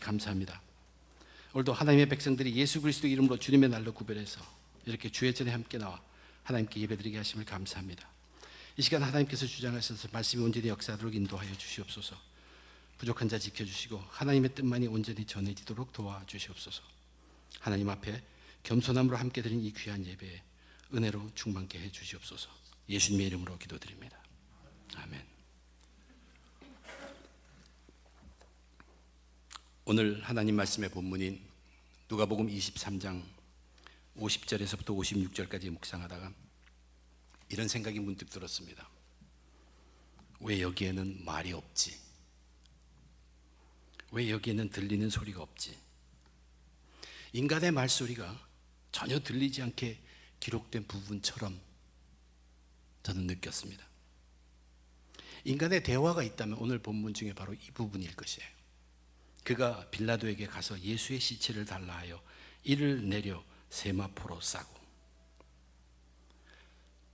감사합니다. 오늘도 하나님의 백성들이 예수 그리스도 이름으로 주님의 날로 구별해서 이렇게 주의 전에 함께 나와 하나님께 예배드리게 하심을 감사합니다. 이 시간 하나님께서 주장하셔서 말씀이 온전히 역사하도록 인도하여 주시옵소서. 부족한 자 지켜주시고 하나님의 뜻만이 온전히 전해지도록 도와주시옵소서. 하나님 앞에 겸손함으로 함께 드린 이 귀한 예배에 은혜로 충만케 해 주시옵소서. 예수님의 이름으로 기도드립니다. 아멘. 오늘 하나님 말씀의 본문인 누가복음 23장 50절에서부터 56절까지 묵상하다가 이런 생각이 문득 들었습니다. 왜 여기에는 말이 없지? 왜 여기에는 들리는 소리가 없지? 인간의 말소리가 전혀 들리지 않게 기록된 부분처럼 저는 느꼈습니다. 인간의 대화가 있다면 오늘 본문 중에 바로 이 부분일 것이에요. 그가 빌라도에게 가서 예수의 시체를 달라 하여 이를 내려 세마포로 싸고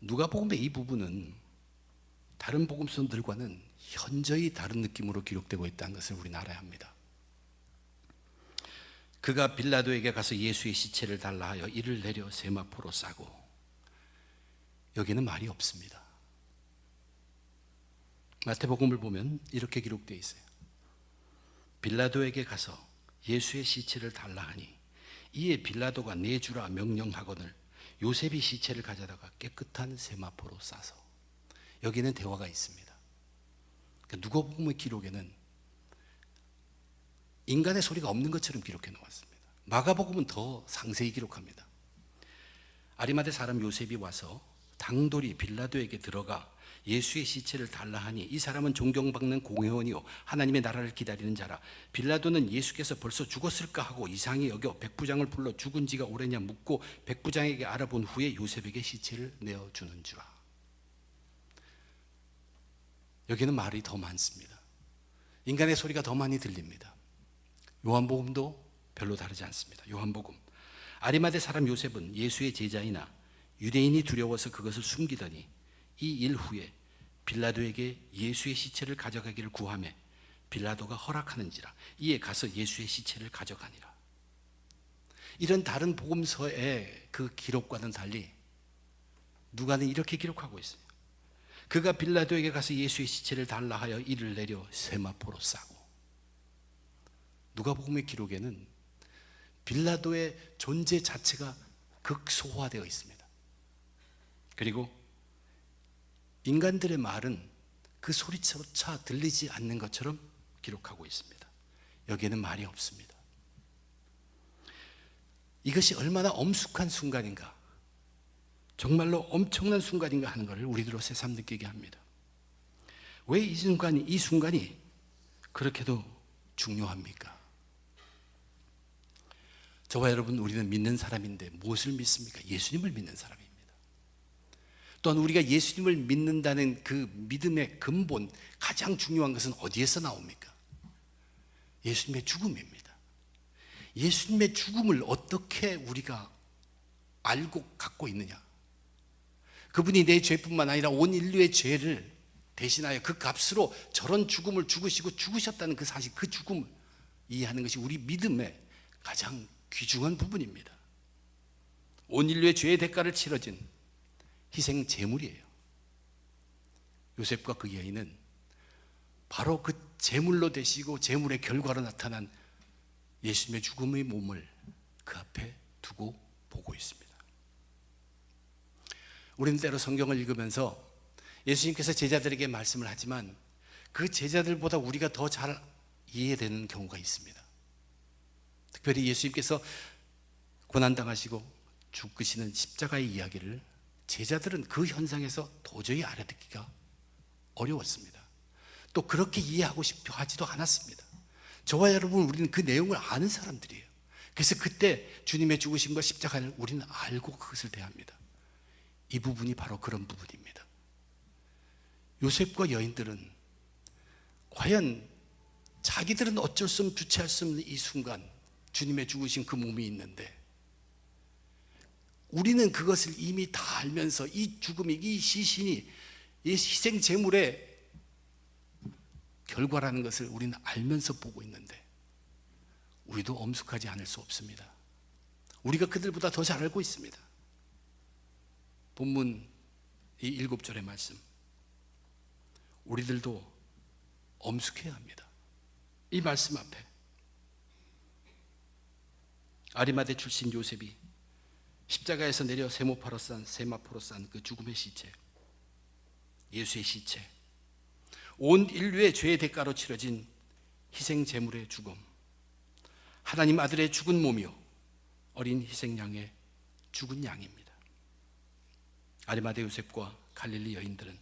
누가복음의 이 부분은 다른 복음서들과는 현저히 다른 느낌으로 기록되고 있다는 것을 우리는 알아야 합니다. 그가 빌라도에게 가서 예수의 시체를 달라 하여 이를 내려 세마포로 싸고 여기는 말이 없습니다. 마태복음을 보면 이렇게 기록되어 있어요. 빌라도에게 가서 예수의 시체를 달라 하니 이에 빌라도가 내주라 명령하거늘 요셉이 시체를 가져다가 깨끗한 세마포로 싸서 여기는 대화가 있습니다. 그러니까 누가복음의 기록에는 인간의 소리가 없는 것처럼 기록해 놓았습니다. 마가복음은 더 상세히 기록합니다. 아리마대 사람 요셉이 와서 당돌이 빌라도에게 들어가 예수의 시체를 달라 하니 이 사람은 존경받는 공회원이요 하나님의 나라를 기다리는 자라. 빌라도는 예수께서 벌써 죽었을까 하고 이상히 여겨 백부장을 불러 죽은 지가 오래냐 묻고 백부장에게 알아본 후에 요셉에게 시체를 내어 주는 줄아 여기는 말이 더 많습니다. 인간의 소리가 더 많이 들립니다. 요한복음도 별로 다르지 않습니다. 요한복음. 아리마대 사람 요셉은 예수의 제자이나 유대인이 두려워서 그것을 숨기더니 이 일 후에 빌라도에게 예수의 시체를 가져가기를 구하며 빌라도가 허락하는지라 이에 가서 예수의 시체를 가져가니라. 이런 다른 복음서의 그 기록과는 달리 누가는 이렇게 기록하고 있어요. 그가 빌라도에게 가서 예수의 시체를 달라 하여 이를 내려 세마포로 싸고 누가복음의 기록에는 빌라도의 존재 자체가 극소화되어 있습니다. 그리고 인간들의 말은 그 소리조차 들리지 않는 것처럼 기록하고 있습니다. 여기에는 말이 없습니다. 이것이 얼마나 엄숙한 순간인가, 정말로 엄청난 순간인가 하는 것을 우리들로 새삼 느끼게 합니다. 왜 이 순간이, 이 순간이 그렇게도 중요합니까? 저와 여러분, 우리는 믿는 사람인데 무엇을 믿습니까? 예수님을 믿는 사람입니다. 또한 우리가 예수님을 믿는다는 그 믿음의 근본, 가장 중요한 것은 어디에서 나옵니까? 예수님의 죽음입니다. 예수님의 죽음을 어떻게 우리가 알고 갖고 있느냐? 그분이 내 죄뿐만 아니라 온 인류의 죄를 대신하여 그 값으로 저런 죽음을 죽으시고 죽으셨다는 그 사실, 그 죽음을 이해하는 것이 우리 믿음의 가장 귀중한 부분입니다. 온 인류의 죄의 대가를 치러진 희생 제물이에요. 요셉과 그 여인은 바로 그 제물로 되시고 제물의 결과로 나타난 예수님의 죽음의 몸을 그 앞에 두고 보고 있습니다. 우리는 때로 성경을 읽으면서 예수님께서 제자들에게 말씀을 하지만 그 제자들보다 우리가 더 잘 이해되는 경우가 있습니다. 특별히 예수님께서 고난당하시고 죽으시는 십자가의 이야기를 제자들은 그 현상에서 도저히 알아듣기가 어려웠습니다. 또 그렇게 이해하고 싶어 하지도 않았습니다. 저와 여러분, 우리는 그 내용을 아는 사람들이에요. 그래서 그때 주님의 죽으심과 십자가를 우리는 알고 그것을 대합니다. 이 부분이 바로 그런 부분입니다. 요셉과 여인들은 과연 자기들은 어쩔 수 없는 주체할 수 없는 이 순간 주님의 죽으신 그 몸이 있는데 우리는 그것을 이미 다 알면서 이 죽음이 이 시신이 이 희생 제물의 결과라는 것을 우리는 알면서 보고 있는데 우리도 엄숙하지 않을 수 없습니다. 우리가 그들보다 더 잘 알고 있습니다. 본문 이 일곱 절의 말씀. 우리들도 엄숙해야 합니다. 이 말씀 앞에 아리마대 출신 요셉이 십자가에서 내려 세모파로 싼 세마포로 싼 그 죽음의 시체, 예수의 시체, 온 인류의 죄의 대가로 치러진 희생 제물의 죽음, 하나님 아들의 죽은 몸이요 어린 희생 양의 죽은 양입니다. 아리마대 요셉과 갈릴리 여인들은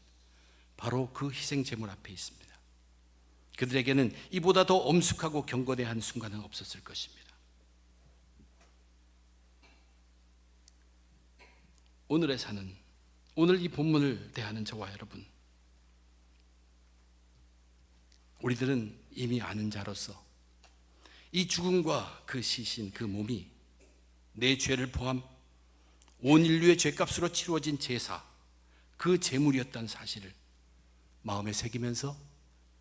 바로 그 희생 제물 앞에 있습니다. 그들에게는 이보다 더 엄숙하고 경건해한 순간은 없었을 것입니다. 오늘의 사는 오늘 이 본문을 대하는 저와 여러분 우리들은 이미 아는 자로서 이 죽음과 그 시신 그 몸이 내 죄를 포함 온 인류의 죄값으로 치루어진 제사 그 제물이었다는 사실을 마음에 새기면서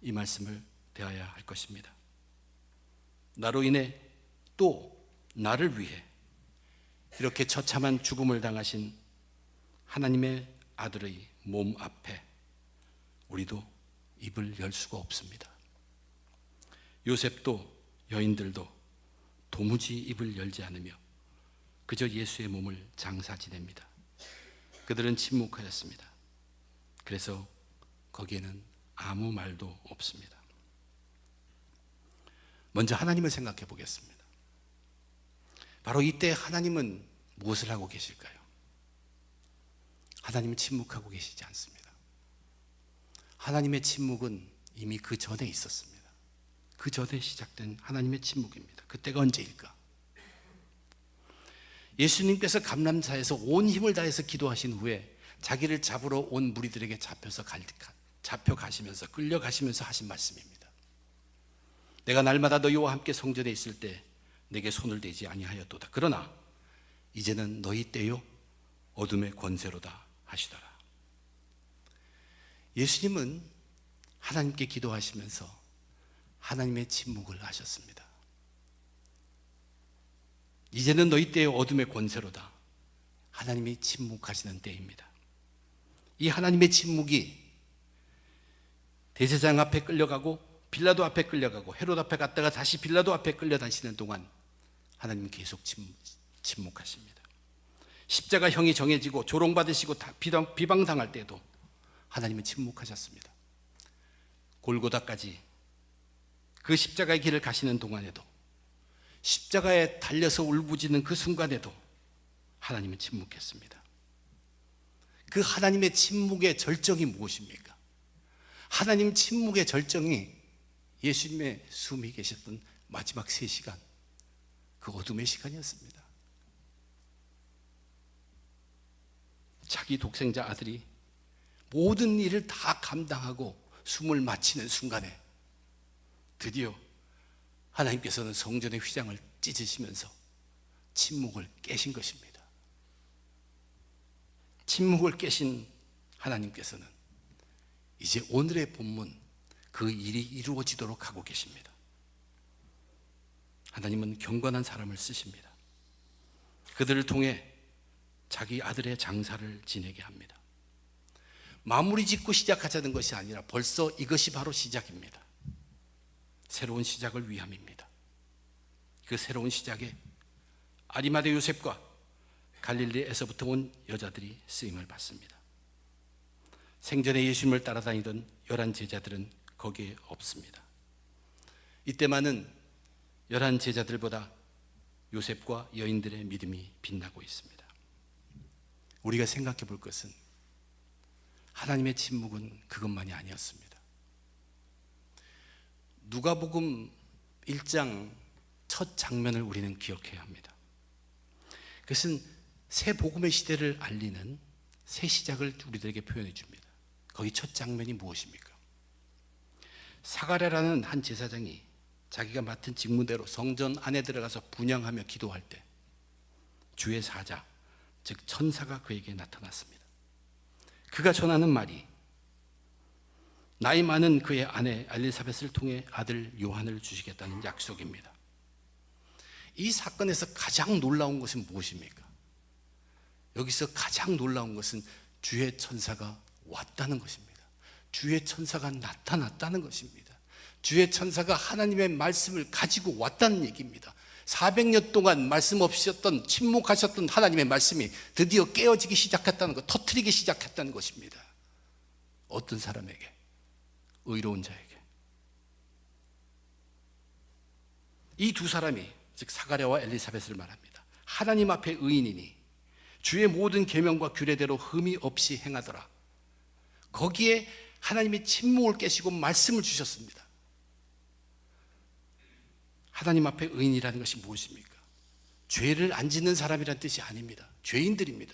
이 말씀을 대해야 할 것입니다. 나로 인해 또 나를 위해 이렇게 처참한 죽음을 당하신 하나님의 아들의 몸 앞에 우리도 입을 열 수가 없습니다. 요셉도 여인들도 도무지 입을 열지 않으며 그저 예수의 몸을 장사 지냅니다. 그들은 침묵하였습니다. 그래서 거기에는 아무 말도 없습니다. 먼저 하나님을 생각해 보겠습니다. 바로 이때 하나님은 무엇을 하고 계실까요? 하나님은 침묵하고 계시지 않습니다. 하나님의 침묵은 이미 그 전에 있었습니다. 그 전에 시작된 하나님의 침묵입니다. 그때가 언제일까? 예수님께서 감람사에서 온 힘을 다해서 기도하신 후에 자기를 잡으러 온 무리들에게 잡혀서 갈, 잡혀 가시면서 끌려 가시면서 하신 말씀입니다. 내가 날마다 너희와 함께 성전에 있을 때 내게 손을 대지 아니하였도다. 그러나 이제는 너희 때요 어둠의 권세로다 하시더라. 예수님은 하나님께 기도하시면서 하나님의 침묵을 하셨습니다. 이제는 너희 때의 어둠의 권세로다. 하나님이 침묵하시는 때입니다. 이 하나님의 침묵이 대제사장 앞에 끌려가고 빌라도 앞에 끌려가고 헤롯 앞에 갔다가 다시 빌라도 앞에 끌려다니시는 동안 하나님 계속 침묵, 침묵하십니다. 십자가 형이 정해지고 조롱받으시고 비방, 비방당할 때도 하나님은 침묵하셨습니다. 골고다까지 그 십자가의 길을 가시는 동안에도 십자가에 달려서 울부짖는 그 순간에도 하나님은 침묵했습니다. 그 하나님의 침묵의 절정이 무엇입니까? 하나님 침묵의 절정이 예수님의 숨이 계셨던 마지막 세 시간, 그 어둠의 시간이었습니다. 자기 독생자 아들이 모든 일을 다 감당하고 숨을 마치는 순간에 드디어 하나님께서는 성전의 휘장을 찢으시면서 침묵을 깨신 것입니다. 침묵을 깨신 하나님께서는 이제 오늘의 본문 그 일이 이루어지도록 하고 계십니다. 하나님은 경건한 사람을 쓰십니다. 그들을 통해 자기 아들의 장사를 지내게 합니다. 마무리 짓고 시작하자는 것이 아니라 벌써 이것이 바로 시작입니다. 새로운 시작을 위함입니다. 그 새로운 시작에 아리마대 요셉과 갈릴리에서부터 온 여자들이 쓰임을 받습니다. 생전에 예수님을 따라다니던 열한 제자들은 거기에 없습니다. 이때만은 열한 제자들보다 요셉과 여인들의 믿음이 빛나고 있습니다. 우리가 생각해 볼 것은 하나님의 침묵은 그것만이 아니었습니다. 누가복음 1장 첫 장면을 우리는 기억해야 합니다. 그것은 새 복음의 시대를 알리는 새 시작을 우리들에게 표현해 줍니다. 거기 첫 장면이 무엇입니까? 사가랴라는 한 제사장이 자기가 맡은 직무대로 성전 안에 들어가서 분양하며 기도할 때 주의 사자, 즉 천사가 그에게 나타났습니다. 그가 전하는 말이 나이 많은 그의 아내 엘리사벳을 통해 아들 요한을 주시겠다는 약속입니다. 이 사건에서 가장 놀라운 것은 무엇입니까? 여기서 가장 놀라운 것은 주의 천사가 왔다는 것입니다. 주의 천사가 나타났다는 것입니다. 주의 천사가 하나님의 말씀을 가지고 왔다는 얘기입니다. 400년 동안 말씀 없으셨던 침묵하셨던 하나님의 말씀이 드디어 깨어지기 시작했다는 것, 터트리기 시작했다는 것입니다. 어떤 사람에게? 의로운 자에게. 이 두 사람이 즉 사가랴와 엘리사벳을 말합니다. 하나님 앞에 의인이니 주의 모든 계명과 규례대로 흠이 없이 행하더라. 거기에 하나님이 침묵을 깨시고 말씀을 주셨습니다. 하나님 앞에 의인이라는 것이 무엇입니까? 죄를 안 짓는 사람이란 뜻이 아닙니다. 죄인들입니다.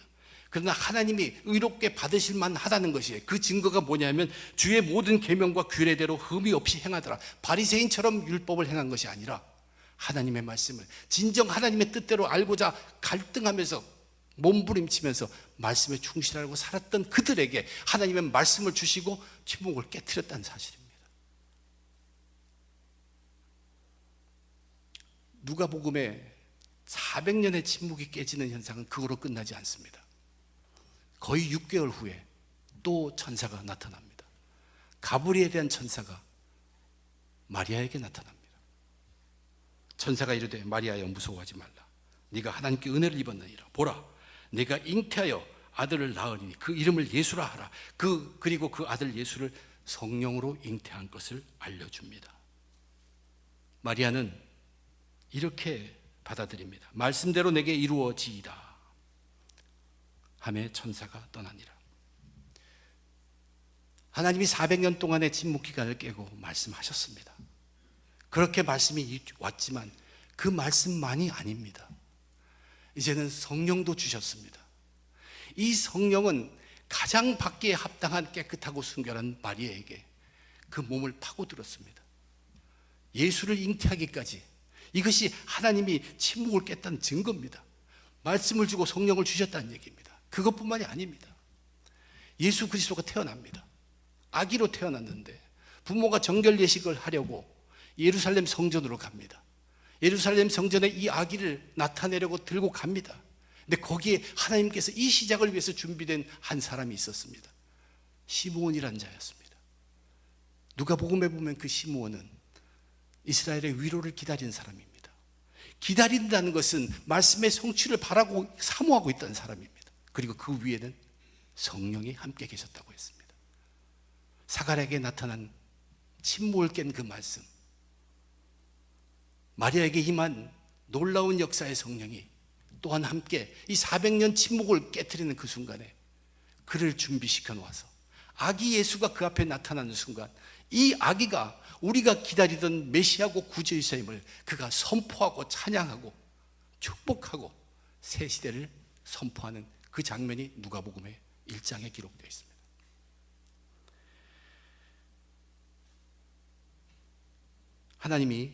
그러나 하나님이 의롭게 받으실 만하다는 것이에요. 그 증거가 뭐냐면 주의 모든 계명과 규례대로 흠이 없이 행하더라. 바리새인처럼 율법을 행한 것이 아니라 하나님의 말씀을 진정 하나님의 뜻대로 알고자 갈등하면서 몸부림치면서 말씀에 충실하고 살았던 그들에게 하나님의 말씀을 주시고 침묵을 깨뜨렸다는 사실입니다. 누가복음에 400년의 침묵이 깨지는 현상은 그거로 끝나지 않습니다. 거의 6개월 후에 또 천사가 나타납니다. 가브리에 대한 천사가 마리아에게 나타납니다. 천사가 이르되 마리아여 무서워하지 말라. 네가 하나님께 은혜를 입었느니라. 보라, 내가 잉태하여 아들을 낳으니 그 이름을 예수라 하라. 그 그리고 그 아들 예수를 성령으로 잉태한 것을 알려줍니다. 마리아는 이렇게 받아들입니다. 말씀대로 내게 이루어지이다. 함에 천사가 떠나니라. 하나님이 400년 동안의 침묵 기간을 깨고 말씀하셨습니다. 그렇게 말씀이 왔지만 그 말씀만이 아닙니다. 이제는 성령도 주셨습니다. 이 성령은 가장 받기에 합당한 깨끗하고 순결한 마리아에게 그 몸을 파고들었습니다. 예수를 잉태하기까지 이것이 하나님이 침묵을 깼다는 증거입니다. 말씀을 주고 성령을 주셨다는 얘기입니다. 그것뿐만이 아닙니다. 예수 그리스도가 태어납니다. 아기로 태어났는데 부모가 정결 예식을 하려고 예루살렘 성전으로 갑니다. 예루살렘 성전에 이 아기를 나타내려고 들고 갑니다. 근데 거기에 하나님께서 이 시작을 위해서 준비된 한 사람이 있었습니다. 시므온이란 자였습니다. 누가 복음에 보면 그 시므온은 이스라엘의 위로를 기다리는 사람입니다. 기다린다는 것은 말씀의 성취를 바라고 사모하고 있던 사람입니다. 그리고 그 위에는 성령이 함께 계셨다고 했습니다. 사가랴에게 나타난 침묵을 깬 그 말씀. 마리아에게 임한 놀라운 역사의 성령이 또한 함께 이 400년 침묵을 깨뜨리는 그 순간에 그를 준비시켜 놓아서 아기 예수가 그 앞에 나타나는 순간 이 아기가 우리가 기다리던 메시아고 구주이심을 그가 선포하고 찬양하고 축복하고 새 시대를 선포하는 그 장면이 누가복음의 1장에 기록되어 있습니다. 하나님이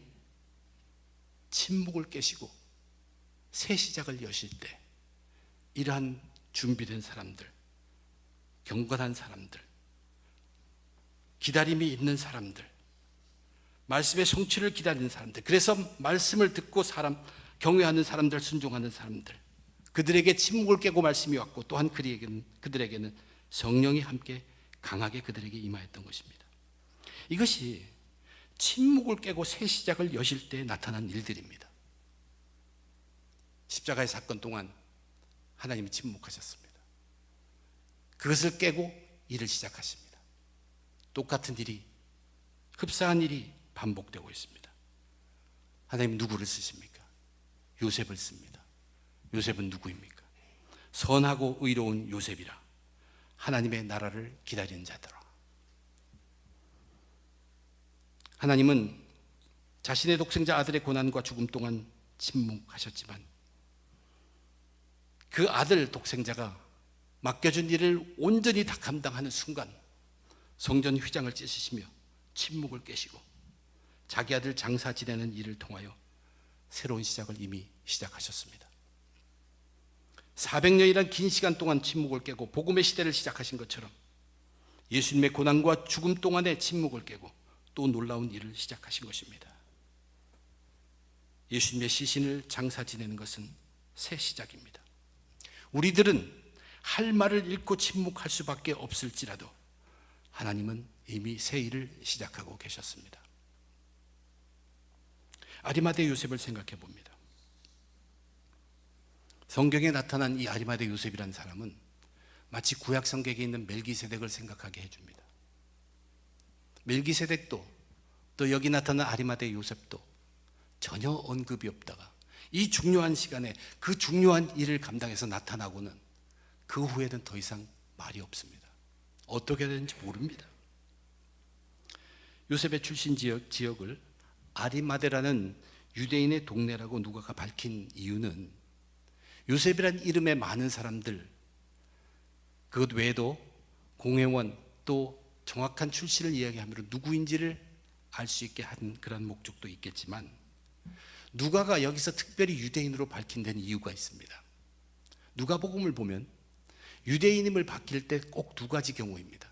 침묵을 깨시고 새 시작을 여실 때 이러한 준비된 사람들, 경건한 사람들, 기다림이 있는 사람들, 말씀의 성취를 기다리는 사람들, 그래서 말씀을 듣고 사람 경외하는 사람들, 순종하는 사람들, 그들에게 침묵을 깨고 말씀이 왔고 또한 그들에게는, 그들에게는 성령이 함께 강하게 그들에게 임하였던 것입니다. 이것이 침묵을 깨고 새 시작을 여실 때 나타난 일들입니다. 십자가의 사건 동안 하나님이 침묵하셨습니다. 그것을 깨고 일을 시작하십니다. 똑같은 일이 흡사한 일이 반복되고 있습니다. 하나님 누구를 쓰십니까? 요셉을 씁니다. 요셉은 누구입니까? 선하고 의로운 요셉이라 하나님의 나라를 기다리는 자들아. 하나님은 자신의 독생자 아들의 고난과 죽음 동안 침묵하셨지만 그 아들 독생자가 맡겨준 일을 온전히 다 감당하는 순간 성전 휘장을 찢으시며 침묵을 깨시고 자기 아들 장사 지내는 일을 통하여 새로운 시작을 이미 시작하셨습니다. 400년이란 긴 시간 동안 침묵을 깨고 복음의 시대를 시작하신 것처럼 예수님의 고난과 죽음 동안의 침묵을 깨고 또 놀라운 일을 시작하신 것입니다. 예수님의 시신을 장사 지내는 것은 새 시작입니다. 우리들은 할 말을 잃고 침묵할 수밖에 없을지라도 하나님은 이미 새 일을 시작하고 계셨습니다. 아리마대 요셉을 생각해 봅니다. 성경에 나타난 이 아리마대 요셉이라는 사람은 마치 구약 성경에 있는 멜기세덱을 생각하게 해줍니다. 멜기세덱도 또 여기 나타난 아리마대 요셉도 전혀 언급이 없다가 이 중요한 시간에 그 중요한 일을 감당해서 나타나고는 그 후에는 더 이상 말이 없습니다. 어떻게 되는지 모릅니다. 요셉의 출신 지역, 지역을 아리마데라는 유대인의 동네라고 누가가 밝힌 이유는 요셉이란 이름의 많은 사람들 그것 외에도 공회원 또 정확한 출신을 이야기하므로 누구인지를 알 수 있게 한 그런 목적도 있겠지만 누가가 여기서 특별히 유대인으로 밝힌 데는 이유가 있습니다. 누가복음을 보면 유대인임을 바뀔 때 꼭 두 가지 경우입니다.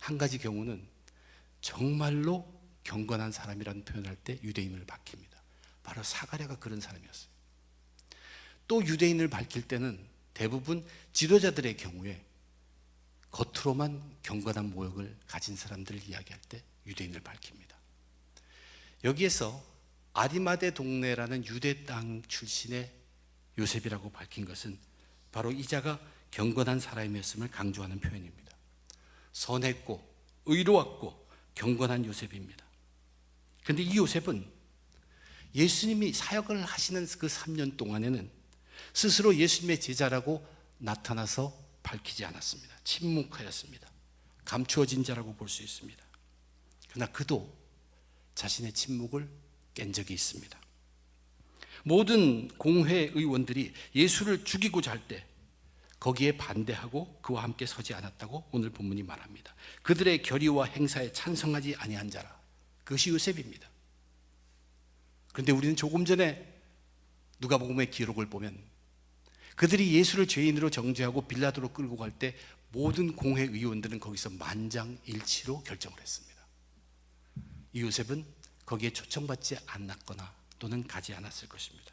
한 가지 경우는 정말로 경건한 사람이라는 표현할 때 유대인을 밝힙니다. 바로 사가랴가 그런 사람이었어요. 또 유대인을 밝힐 때는 대부분 지도자들의 경우에 겉으로만 경건한 모욕을 가진 사람들을 이야기할 때 유대인을 밝힙니다. 여기에서 아리마대 동네라는 유대 땅 출신의 요셉이라고 밝힌 것은 바로 이자가 경건한 사람이었음을 강조하는 표현입니다. 선했고 의로웠고 경건한 요셉입니다. 근데 이 요셉은 예수님이 사역을 하시는 그 3년 동안에는 스스로 예수님의 제자라고 나타나서 밝히지 않았습니다. 침묵하였습니다. 감추어진 자라고 볼 수 있습니다. 그러나 그도 자신의 침묵을 깬 적이 있습니다. 모든 공회 의원들이 예수를 죽이고자 할 때 거기에 반대하고 그와 함께 서지 않았다고 오늘 본문이 말합니다. 그들의 결의와 행사에 찬성하지 아니한 자라. 그것이 요셉입니다. 그런데 우리는 조금 전에 누가복음의 기록을 보면 그들이 예수를 죄인으로 정죄하고 빌라도로 끌고 갈 때 모든 공회 의원들은 거기서 만장일치로 결정을 했습니다. 이 요셉은 거기에 초청받지 않았거나 또는 가지 않았을 것입니다.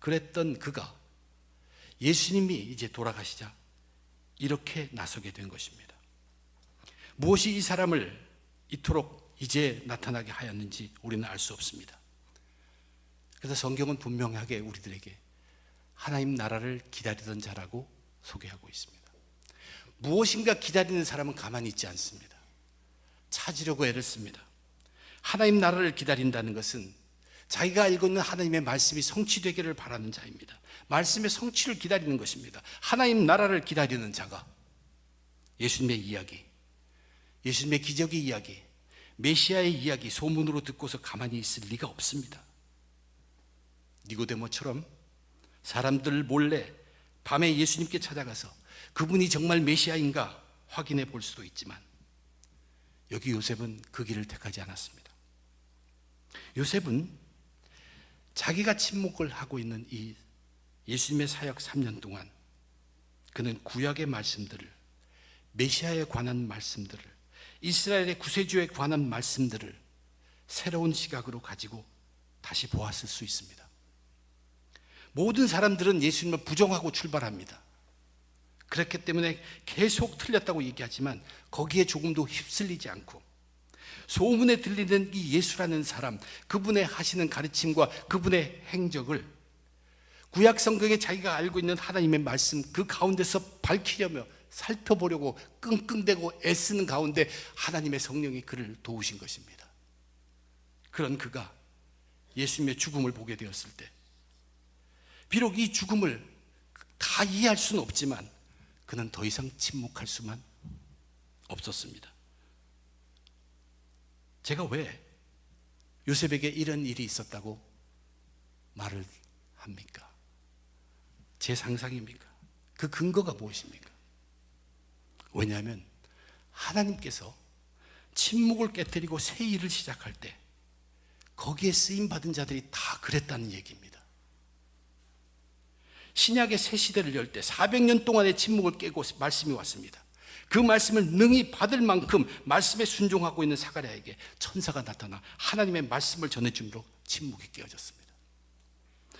그랬던 그가 예수님이 이제 돌아가시자 이렇게 나서게 된 것입니다. 무엇이 이 사람을 이토록 이제 나타나게 하였는지 우리는 알 수 없습니다. 그래서 성경은 분명하게 우리들에게 하나님 나라를 기다리던 자라고 소개하고 있습니다. 무엇인가 기다리는 사람은 가만히 있지 않습니다. 찾으려고 애를 씁니다. 하나님 나라를 기다린다는 것은 자기가 알고 있는 하나님의 말씀이 성취되기를 바라는 자입니다. 말씀의 성취를 기다리는 것입니다. 하나님 나라를 기다리는 자가 예수님의 이야기, 예수님의 기적의 이야기, 메시아의 이야기 소문으로 듣고서 가만히 있을 리가 없습니다. 니고데모처럼 사람들 몰래 밤에 예수님께 찾아가서 그분이 정말 메시아인가 확인해 볼 수도 있지만 여기 요셉은 그 길을 택하지 않았습니다. 요셉은 자기가 침묵을 하고 있는 이 예수님의 사역 3년 동안 그는 구약의 말씀들을 메시아에 관한 말씀들을 이스라엘의 구세주에 관한 말씀들을 새로운 시각으로 가지고 다시 보았을 수 있습니다. 모든 사람들은 예수님을 부정하고 출발합니다. 그렇기 때문에 계속 틀렸다고 얘기하지만 거기에 조금도 휩쓸리지 않고 소문에 들리는 이 예수라는 사람, 그분의 하시는 가르침과 그분의 행적을 구약 성경에 자기가 알고 있는 하나님의 말씀 그 가운데서 밝히려며 살펴보려고 끙끙대고 애쓰는 가운데 하나님의 성령이 그를 도우신 것입니다. 그런 그가 예수님의 죽음을 보게 되었을 때 비록 이 죽음을 다 이해할 수는 없지만 그는 더 이상 침묵할 수만 없었습니다. 제가 왜 요셉에게 이런 일이 있었다고 말을 합니까? 제 상상입니까? 그 근거가 무엇입니까? 왜냐하면 하나님께서 침묵을 깨뜨리고 새 일을 시작할 때 거기에 쓰임 받은 자들이 다 그랬다는 얘기입니다. 신약의 새 시대를 열 때 400년 동안의 침묵을 깨고 말씀이 왔습니다. 그 말씀을 능히 받을 만큼 말씀에 순종하고 있는 사가랴에게 천사가 나타나 하나님의 말씀을 전해줌으로 침묵이 깨어졌습니다.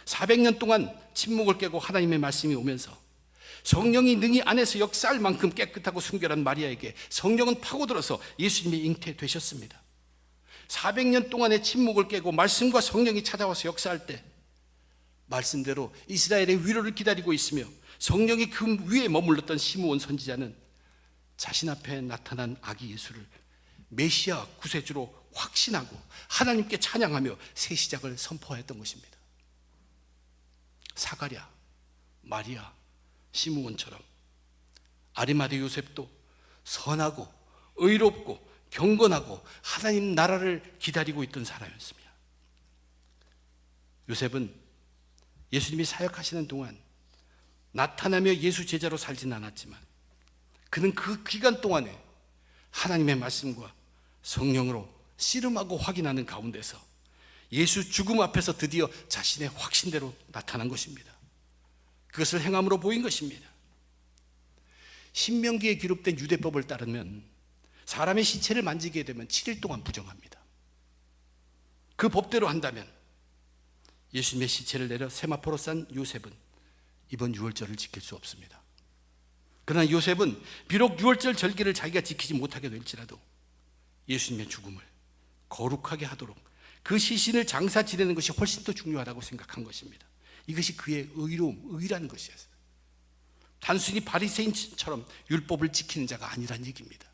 400년 동안 침묵을 깨고 하나님의 말씀이 오면서 성령이 능히 안에서 역사할 만큼 깨끗하고 순결한 마리아에게 성령은 파고들어서 예수님이 잉태되셨습니다. 400년 동안의 침묵을 깨고 말씀과 성령이 찾아와서 역사할 때 말씀대로 이스라엘의 위로를 기다리고 있으며 성령이 그 위에 머물렀던 시므온 선지자는 자신 앞에 나타난 아기 예수를 메시아 구세주로 확신하고 하나님께 찬양하며 새 시작을 선포하였던 것입니다. 사가랴, 마리아, 시므온처럼 아리마대 요셉도 선하고 의롭고 경건하고 하나님 나라를 기다리고 있던 사람이었습니다. 요셉은 예수님이 사역하시는 동안 나타나며 예수 제자로 살진 않았지만 그는 그 기간 동안에 하나님의 말씀과 성령으로 씨름하고 확인하는 가운데서 예수 죽음 앞에서 드디어 자신의 확신대로 나타난 것입니다. 그것을 행함으로 보인 것입니다. 신명기에 기록된 유대법을 따르면 사람의 시체를 만지게 되면 7일 동안 부정합니다. 그 법대로 한다면 예수님의 시체를 내려 세마포로 싼 요셉은 이번 유월절을 지킬 수 없습니다. 그러나 요셉은 비록 유월절 절기를 자기가 지키지 못하게 될지라도 예수님의 죽음을 거룩하게 하도록 그 시신을 장사 지내는 것이 훨씬 더 중요하다고 생각한 것입니다. 이것이 그의 의로움, 의라는 것이었어요. 단순히 바리새인처럼 율법을 지키는 자가 아니란 얘기입니다.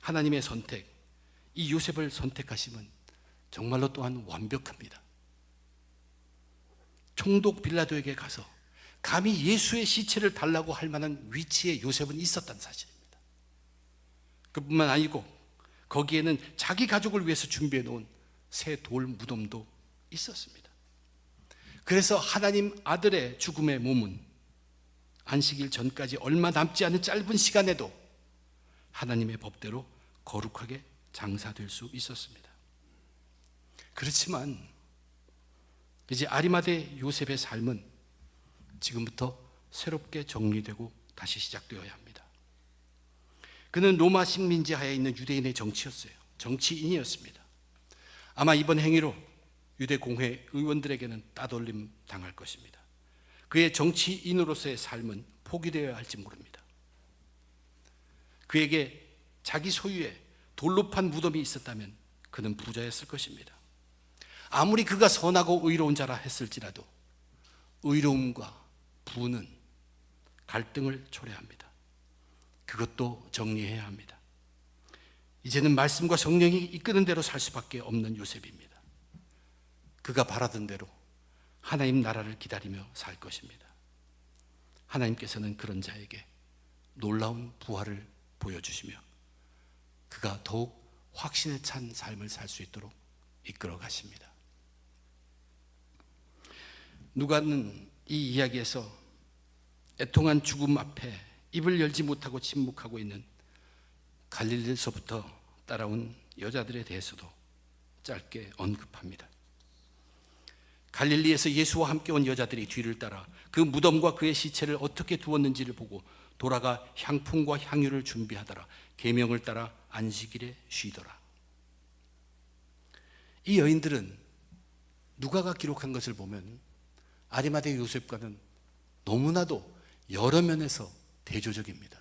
하나님의 선택, 이 요셉을 선택하심은 정말로 또한 완벽합니다. 총독 빌라도에게 가서 감히 예수의 시체를 달라고 할 만한 위치에 요셉은 있었다는 사실입니다. 그뿐만 아니고 거기에는 자기 가족을 위해서 준비해 놓은 새 돌 무덤도 있었습니다. 그래서 하나님 아들의 죽음의 몸은 안식일 전까지 얼마 남지 않은 짧은 시간에도 하나님의 법대로 거룩하게 장사될 수 있었습니다. 그렇지만 이제 아리마대 요셉의 삶은 지금부터 새롭게 정리되고 다시 시작되어야 합니다. 그는 로마 식민지 하에 있는 유대인의 정치였어요. 정치인이었습니다. 아마 이번 행위로 유대 공회 의원들에게는 따돌림 당할 것입니다. 그의 정치인으로서의 삶은 포기되어야 할지 모릅니다. 그에게 자기 소유의 돌로 판 무덤이 있었다면 그는 부자였을 것입니다. 아무리 그가 선하고 의로운 자라 했을지라도 의로움과 부는 갈등을 초래합니다. 그것도 정리해야 합니다. 이제는 말씀과 성령이 이끄는 대로 살 수밖에 없는 요셉입니다. 그가 바라던 대로 하나님 나라를 기다리며 살 것입니다. 하나님께서는 그런 자에게 놀라운 부활을 보여주시며 그가 더욱 확신에 찬 삶을 살 수 있도록 이끌어 가십니다. 누가는 이 이야기에서 애통한 죽음 앞에 입을 열지 못하고 침묵하고 있는 갈릴리서부터 따라온 여자들에 대해서도 짧게 언급합니다. 갈릴리에서 예수와 함께 온 여자들이 뒤를 따라 그 무덤과 그의 시체를 어떻게 두었는지를 보고 돌아가 향품과 향유를 준비하더라. 계명을 따라 안식일에 쉬더라. 이 여인들은 누가가 기록한 것을 보면 아리마대 요셉과는 너무나도 여러 면에서 대조적입니다.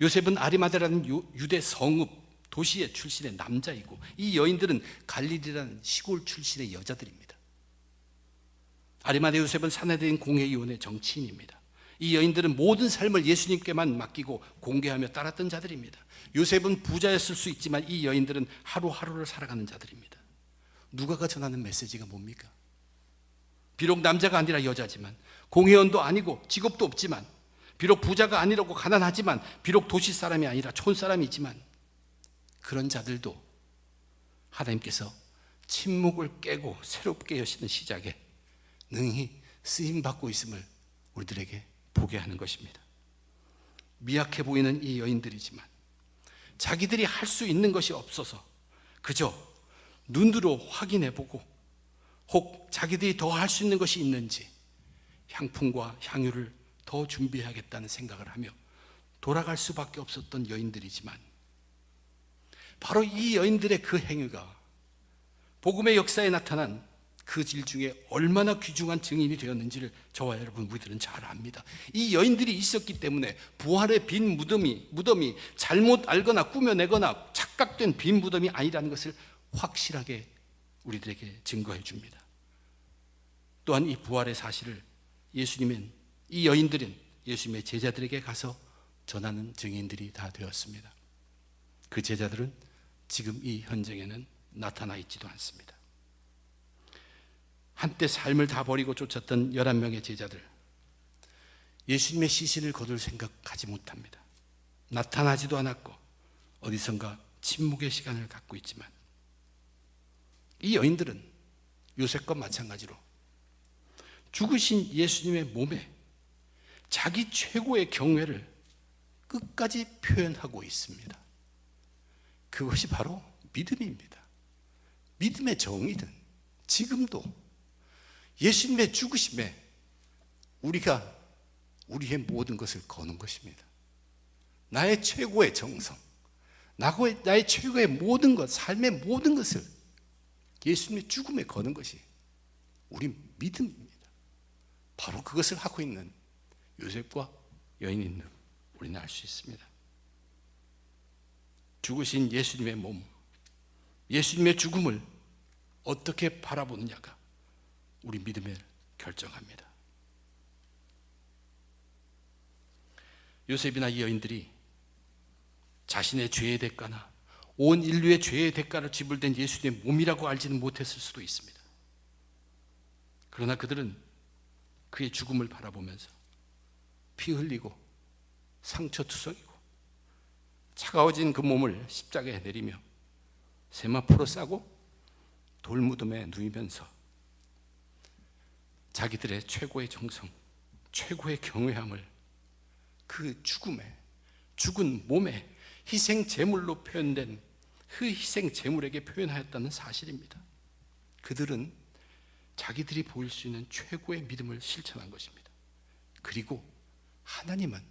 요셉은 아리마대라는 유대 성읍 도시의 출신의 남자이고 이 여인들은 갈릴리라는 시골 출신의 여자들입니다. 아리마대 요셉은 사내대인 공회의원의 정치인입니다. 이 여인들은 모든 삶을 예수님께만 맡기고 공개하며 따랐던 자들입니다. 요셉은 부자였을 수 있지만 이 여인들은 하루하루를 살아가는 자들입니다. 누가가 전하는 메시지가 뭡니까? 비록 남자가 아니라 여자지만 공회원도 아니고 직업도 없지만 비록 부자가 아니라고 가난하지만 비록 도시 사람이 아니라 촌 사람이지만 그런 자들도 하나님께서 침묵을 깨고 새롭게 여시는 시작에 능히 쓰임 받고 있음을 우리들에게 보게 하는 것입니다. 미약해 보이는 이 여인들이지만 자기들이 할 수 있는 것이 없어서 그저 눈으로 확인해 보고 혹 자기들이 더 할 수 있는 것이 있는지 향품과 향유를 더 준비해야겠다는 생각을 하며 돌아갈 수밖에 없었던 여인들이지만 바로 이 여인들의 그 행위가 복음의 역사에 나타난 그일 중에 얼마나 귀중한 증인이 되었는지를 저와 여러분 우리들은 잘 압니다. 이 여인들이 있었기 때문에 부활의 빈 무덤이 무덤이 잘못 알거나 꾸며내거나 착각된 빈 무덤이 아니라는 것을 확실하게 우리들에게 증거해 줍니다. 또한 이 부활의 사실을 예수님은 이 여인들은 예수님의 제자들에게 가서 전하는 증인들이 다 되었습니다. 그 제자들은 지금 이 현장에는 나타나 있지도 않습니다. 한때 삶을 다 버리고 쫓았던 11명의 제자들. 예수님의 시신을 거둘 생각하지 못합니다. 나타나지도 않았고 어디선가 침묵의 시간을 갖고 있지만 이 여인들은 요셉과 마찬가지로 죽으신 예수님의 몸에 자기 최고의 경외를 끝까지 표현하고 있습니다. 그것이 바로 믿음입니다. 믿음의 정의는 지금도 예수님의 죽으심에 우리가 우리의 모든 것을 거는 것입니다. 나의 최고의 정성, 나의, 나의 최고의 모든 것, 삶의 모든 것을 예수님의 죽음에 거는 것이 우리 믿음입니다. 바로 그것을 하고 있는 요셉과 여인인 우리는 알 수 있습니다. 죽으신 예수님의 몸, 예수님의 죽음을 어떻게 바라보느냐가 우리 믿음을 결정합니다. 요셉이나 이 여인들이 자신의 죄의 대가나 온 인류의 죄의 대가를 지불된 예수님의 몸이라고 알지는 못했을 수도 있습니다. 그러나 그들은 그의 죽음을 바라보면서 피 흘리고 상처 투성이고 차가워진 그 몸을 십자가에 내리며 세마포로 싸고 돌무덤에 누이면서 자기들의 최고의 정성, 최고의 경외함을 그 죽음에 죽은 몸에 희생 제물로 표현된 그 희생 제물에게 표현하였다는 사실입니다. 그들은 자기들이 보일 수 있는 최고의 믿음을 실천한 것입니다. 그리고 하나님은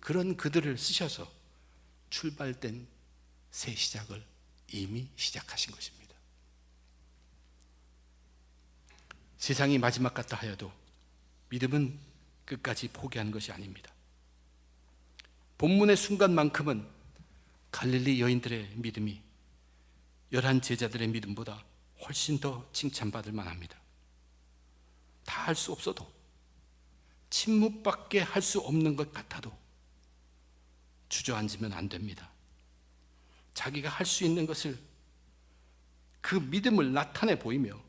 그런 그들을 쓰셔서 출발된 새 시작을 이미 시작하신 것입니다. 세상이 마지막 같다 하여도 믿음은 끝까지 포기하는 것이 아닙니다. 본문의 순간만큼은 갈릴리 여인들의 믿음이 열한 제자들의 믿음보다 훨씬 더 칭찬받을 만합니다. 다 할 수 없어도 침묵밖에 할 수 없는 것 같아도 주저앉으면 안 됩니다. 자기가 할 수 있는 것을 그 믿음을 나타내 보이며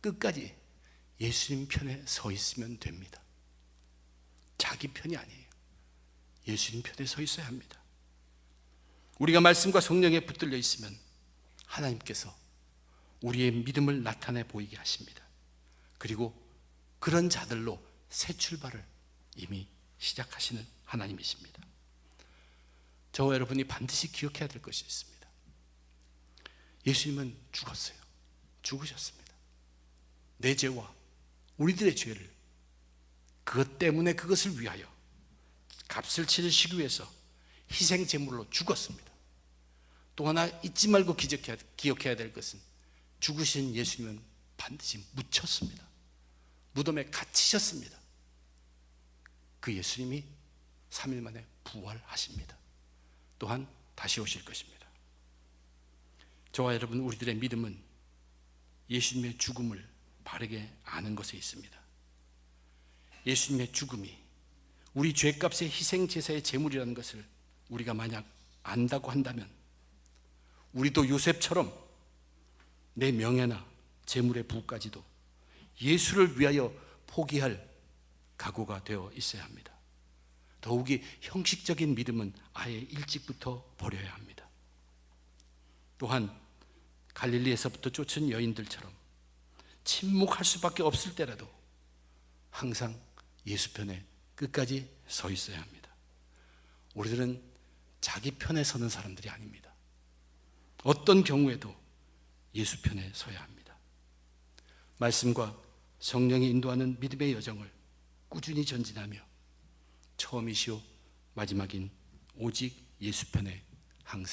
끝까지 예수님 편에 서 있으면 됩니다. 자기 편이 아니에요. 예수님 편에 서 있어야 합니다. 우리가 말씀과 성령에 붙들려 있으면 하나님께서 우리의 믿음을 나타내 보이게 하십니다. 그리고 그런 자들로 새 출발을 이미 시작하시는 하나님이십니다. 저와 여러분이 반드시 기억해야 될 것이 있습니다. 예수님은 죽었어요. 죽으셨습니다. 내 죄와 우리들의 죄를 그것 때문에 그것을 위하여 값을 치르시기 위해서 희생 제물로 죽었습니다. 또 하나 잊지 말고 기억해야, 기억해야 될 것은 죽으신 예수님은 반드시 묻혔습니다. 무덤에 갇히셨습니다. 그 예수님이 3일 만에 부활하십니다. 또한 다시 오실 것입니다. 저와 여러분 우리들의 믿음은 예수님의 죽음을 바르게 아는 것에 있습니다. 예수님의 죽음이 우리 죄값의 희생 제사의 제물이라는 것을 우리가 만약 안다고 한다면 우리도 요셉처럼 내 명예나 재물의 부까지도 예수를 위하여 포기할 각오가 되어 있어야 합니다. 더욱이 형식적인 믿음은 아예 일찍부터 버려야 합니다. 또한 갈릴리에서부터 쫓은 여인들처럼 침묵할 수밖에 없을 때라도 항상 예수 편에 끝까지 서 있어야 합니다. 우리들은 자기 편에 서는 사람들이 아닙니다. 어떤 경우에도 예수 편에 서야 합니다. 말씀과 성령이 인도하는 믿음의 여정을 꾸준히 전진하며 처음이시오. 마지막인 오직 예수 편에 항상